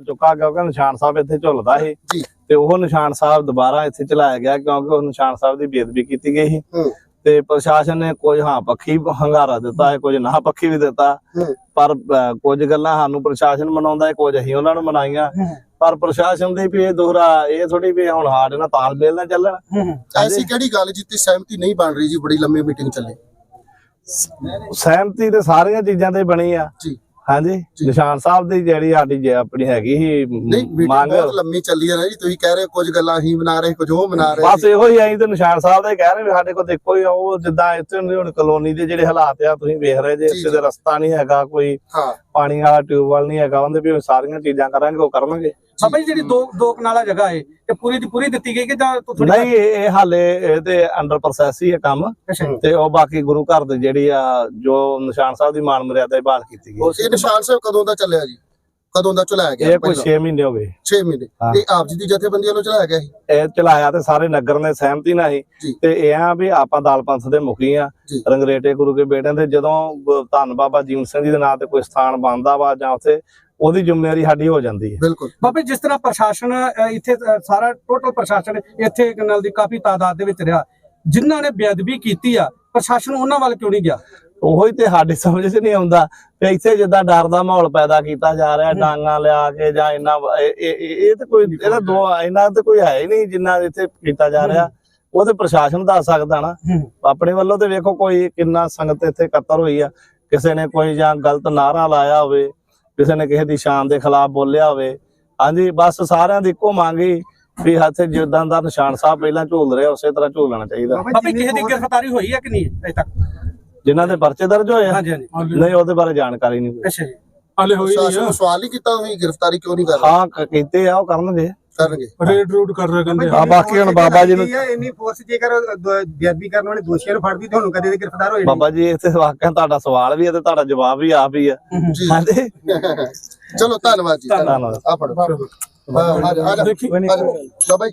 ਚੁੱਕਾ ਕਿਉਂਕਿ ਨਿਸ਼ਾਨ ਸਾਹਿਬ ਇੱਥੇ ਝੁੱਲਦਾ ਸੀ। ਤੇ ਉਹ ਨਿਸ਼ਾਨ ਸਾਹਿਬ ਦੁਬਾਰਾ ਇੱਥੇ ਚਲਾਇਆ ਗਿਆ ਕਿਉਂਕਿ ਉਹ ਨਿਸ਼ਾਨ ਸਾਹਿਬ ਦੀ ਬੇਦਬੀ ਕੀਤੀ ਗਈ ਸੀ। ਤੇ ਪ੍ਰਸ਼ਾਸਨ ਨੇ ਕੁਝ ਹਾਂ ਪੱਖੀ ਹੰਗਾਰਾ ਦਿੱਤਾ ਹੈ ਕੁਝ ਨਾ ਪੱਖੀ ਵੀ ਦਿੱਤਾ। ਪਰ ਕੁਝ ਗੱਲਾਂ ਸਾਨੂੰ ਪ੍ਰਸ਼ਾਸਨ ਮਨਾਉਂਦਾ ਹੈ ਕੁਝ ਅਸੀਂ ਉਹਨਾਂ ਨੂੰ ਮਨਾਈਆਂ। ਪਰ ਪ੍ਰਸ਼ਾਸਨ ਦੀ ਵੀ ਇਹ ਦੋਹਰਾ ਇਹ ਥੋੜੀ ਵੀ ਹੁਣ ਸਾਡੇ ਨਾਲ ਤਾਲਮੇਲ ਨਾਲ ਚੱਲਣ। ਐਸੀ ਕਿਹੜੀ ਗੱਲ ਜਿੱਤੇ ਸਹਿਮਤੀ ਨਹੀਂ ਬਣ ਰਹੀ ਜੀ ਬੜੀ ਲੰਮੀ ਮੀਟਿੰਗ ਚੱਲੀ। ਸਹਿਮਤੀ ਤੇ ਸਾਰੀਆਂ ਚੀਜ਼ਾਂ ਤੇ ਬਣੀ ਆ। ਜੀ। ਹਾਂਜੀ ਨਿਸ਼ਾਨ ਸਾਹਿਬ ਦੀ ਜਿਹੜੀ ਸਾਡੀ ਜੇ ਆਪਣੀ ਹੈਗੀ ਸੀ ਮੰਗ। ਬਹੁਤ ਲੰਮੀ ਚੱਲੀ ਹੈ ਨਾ ਜੀ ਤੁਸੀਂ ਕਹਿ ਰਹੇ ਕੁਝ ਗੱਲਾਂ ਹੀ ਬਣਾ ਰਹੇ ਕੁਝ ਉਹ ਬਣਾ ਰਹੇ ਬਸ ਇਹੋ ਹੀ ਆਈ ਤੇ ਨਿਸ਼ਾਨ ਸਾਹਿਬ ਦੇ ਕਹਿ ਰਹੇ ਵੀ ਸਾਡੇ ਕੋਲ ਦੇਖੋ ਹੀ ਉਹ ਜਿੱਦਾਂ ਇੱਥੇ ਹੁਣ ਕਲੋਨੀ ਦੇ ਜਿਹੜੇ ਹਾਲਾਤ ਆ ਤੁਸੀਂ ਵੇਖ ਰਹੇ ਜੇ ਇੱਥੇ ਦੇ ਰਸਤਾ ਨਹੀਂ ਹੈਗਾ ਕੋਈ ਪਾਣੀ ਵਾਲਾ ਟਿਊਬਵੈਲ ਨਹੀਂ ਹੈਗਾ ਉਹਦੇ ਵੀ ਸਾਰੀਆਂ ਚੀਜ਼ਾਂ ਕਰਾਂਗੇ ਉਹ ਕਰਨਗੇ। ਬਾਬਾ ਜੀ ਜਿਹੜੀ ਦੋ ਦੋ ਕਨਾਲਾ ਜਗ੍ਹਾ ਹੈ ਤੇ ਪੂਰੀ ਦੀ ਪੂਰੀ ਦਿੱਤੀ ਗਈ ਕਿ ਜਾਂ ਥੋੜੀ ਨਹੀਂ ਇਹ ਇਹ ਹਾਲੇ ਇਹ ਤੇ ਅੰਡਰ ਪ੍ਰੋਸੈਸ ਹੀ ਹੈ ਕੰਮ। ਤੇ ਉਹ ਬਾਕੀ ਗੁਰੂ ਘਰ ਦੇ ਜਿਹੜੀ ਆ ਜੋ ਨਿਸ਼ਾਨ ਸਾਹਿਬ ਦੀ ਮਾਨ ਮਰਿਆਦਾ ਦੀ ਬਹਾਲ ਕੀਤੀ ਗਈ। ਇਹ ਨਿਸ਼ਾਨ ਸਾਹਿਬ ਕਦੋਂ ਦਾ ਚੱਲਿਆ ਜੀ? ਕਦੋਂ ਦਾ ਚਲਾਇਆ ਗਿਆ ਇਹ ਕੋਈ 6 ਮਹੀਨੇ ਹੋ ਗਏ। 6 ਮਹੀਨੇ। ਇਹ ਆਪ ਜੀ ਦੀ ਜਥੇਬੰਦੀ ਵੱਲੋਂ ਚਲਾਇਆ ਗਿਆ ਸੀ? ਇਹ ਚਲਾਇਆ ਤੇ ਸਾਰੇ ਨਗਰ ਨੇ ਸਹਿਮਤੀ ਨਾਲ ਹੀ। ਤੇ ਇਹ ਆ ਵੀ ਆਪਾਂ ਦਲ ਪੰਥ ਦੇ ਮੁਖੀ ਆ। ਰੰਗਰੇਟੇ ਗੁਰੂ ਕੇ ਬੇਟਿਆਂ ਦੇ ਜਦੋਂ ਧੰਨ ਬਾਬਾ ਜੀਵਨ ਸਿੰਘ ਜੀ ਦੇ ਨਾਂ ਤੇ ਕੋਈ ਸਥਾਨ ਬਣਦਾ ਵਾ ਜਾਂ ਉੱਥੇ ਉਹਦੀ ਜ਼ਿੰਮੇਵਾਰੀ ਸਾਡੀ ਹੋ ਜਾਂਦੀ ਹੈ। ਬਿਲਕੁਲ। ਬਾਬਾ ਜਿਸ ਤਰ੍ਹਾਂ ਪ੍ਰਸ਼ਾਸਨ ਇੱਥੇ ਸਾਰਾ ਟੋਟਲ ਪ੍ਰਸ਼ਾਸਨ ਇੱਥੇ ਨਾਲ ਦੀ ਕਾਫੀ ਤਾਦਾਦ ਦੇ ਵਿੱਚ ਰਿਹਾ। ਜਿਨ੍ਹਾਂ ਨੇ ਬੇਅਦਬੀ ਕੀਤੀ ਆ ਪ੍ਰਸ਼ਾਸਨ ਉਹਨਾਂ ਵੱਲ ਕਿਉਂ ਨਹੀਂ ਗਿਆ? ਉਹੀ ਤੇ ਸਾਡੀ ਸਮਝ 'ਚ ਨਹੀਂ ਆਉਂਦਾ ਤੇ ਇੱਥੇ ਜਿੱਦਾਂ ਡਰ ਦਾ ਮਾਹੌਲ ਪੈਦਾ ਕੀਤਾ ਜਾ ਰਿਹਾ ਡਾਂਗਾ ਲਿਆ ਕੇ ਜਾਂ ਇੰਨਾ ਵ- ਇਹ- ਤੇ ਕੋਈ ਇਹਦਾ ਦੋ ਇਹਨਾਂ ਤੇ ਕੋਈ ਹੈ ਹੀ ਨਹੀਂ ਜਿੰਨਾ ਇੱਥੇ ਕੀਤਾ ਜਾ ਰਿਹਾ। ਉਹ ਤੇ ਪ੍ਰਸ਼ਾਸਨ ਦੱਸ ਸਕਦਾ ਨਾ। ਆਪਣੇ ਵੱਲੋਂ ਤੇ ਵੇਖੋ ਕੋਈ ਕਿੰਨਾ ਸੰਗਤ ਇੱਥੇ ਇਕੱਤਰ ਹੋਈ ਆ। ਕਿਸੇ ਨੇ ਕੋਈ ਜਾਂ ਗਲਤ ਨਾਰਾ ਲਾਇਆ ਹੋਵੇ ਕਿਸੇ ਨੇ ਕਿਸੇ ਦੀ ਸ਼ਾਨ ਦੇ ਖਿਲਾਫ ਬੋਲਿਆ ਹੋਵੇ। ਹਾਂਜੀ ਬਸ ਸਾਰਿਆਂ ਦੀ ਇੱਕੋ ਮੰਗ ਹੀ ਵੀ ਹੱਥੇ ਜਿੱਦਾਂ ਦਾ ਨਿਸ਼ਾਨ ਸਾਹਿਬ ਪਹਿਲਾਂ ਝੂਲ ਰਿਹਾ ਉਸੇ ਤਰ੍ਹਾਂ ਝੂਲਣਾ ਚਾਹੀਦਾ। ਬਾਬਾ ਜੀ, ਕਿਸੇ ਦੀ ਗ੍ਰਿਫਤਾਰੀ ਹੋਈ ਹੈ ਕਿ ਨਹੀਂ ਅਜੇ ਤੱਕ? ਜਿਨ੍ਹਾਂ ਦੇ ਪਰਚੇ ਦਰਜ ਹੋਏ ਆ? ਹਾਂਜੀ ਹਾਂਜੀ। ਨਹੀਂ ਉਹਦੇ ਬਾਰੇ ਜਾਣਕਾਰੀ ਨਹੀਂ ਕੋਈ। ਅੱਛਾ ਜੀ। ਹਾਲੇ ਹੋਈ ਨਹੀਂ ਸਵਾਲ ਨਹੀਂ ਕੀਤਾ ਤੁਸੀਂ ਗ੍ਰਿਫਤਾਰੀ ਕਿਉਂ ਨਹੀਂ ਕਰ ਰਹੇ? ਹਾਂ ਕ- ਕੀਤੇ ਆ ਉਹ ਕਰਨਗੇ। ਕਰਨਗੇ ਰੇਡ ਰੂਡ ਕਰ ਰਹੇ ਕਹਿੰਦੇ ਆ ਬਾਕੀ ਹੁਣ ਬਾਬਾ ਜੀ ਨੂੰ ਇੰਨੀ ਫੋਰਸ ਜੇਕਰ ਬੇਅਦਬੀ ਕਰਨ ਵਾਲੇ ਦੋਸ਼ੀਆਂ ਨੂੰ ਫੜਦੀ ਤੁਹਾਨੂੰ ਕਦੇ ਦੇ ਗ੍ਰਿਫਤਾਰ ਹੋਏ ਬਾਬਾ ਜੀ ਇੱਥੇ ਵਾਕਿਆ ਤੁਹਾਡਾ ਸਵਾਲ ਵੀ ਹੈ ਤੇ ਤੁਹਾਡਾ ਜਵਾਬ ਵੀ ਆਪ ਹੀ ਆ ਜੀ ਹਾਂਜੀ ਚਲੋ ਧੰਨਵਾਦ ਜੀ ਧੰਨਵਾਦ। ਆ ਫੜੋ ਹਾਂ, ਆ ਜਾ ਆ ਜਾ ਬਾਈ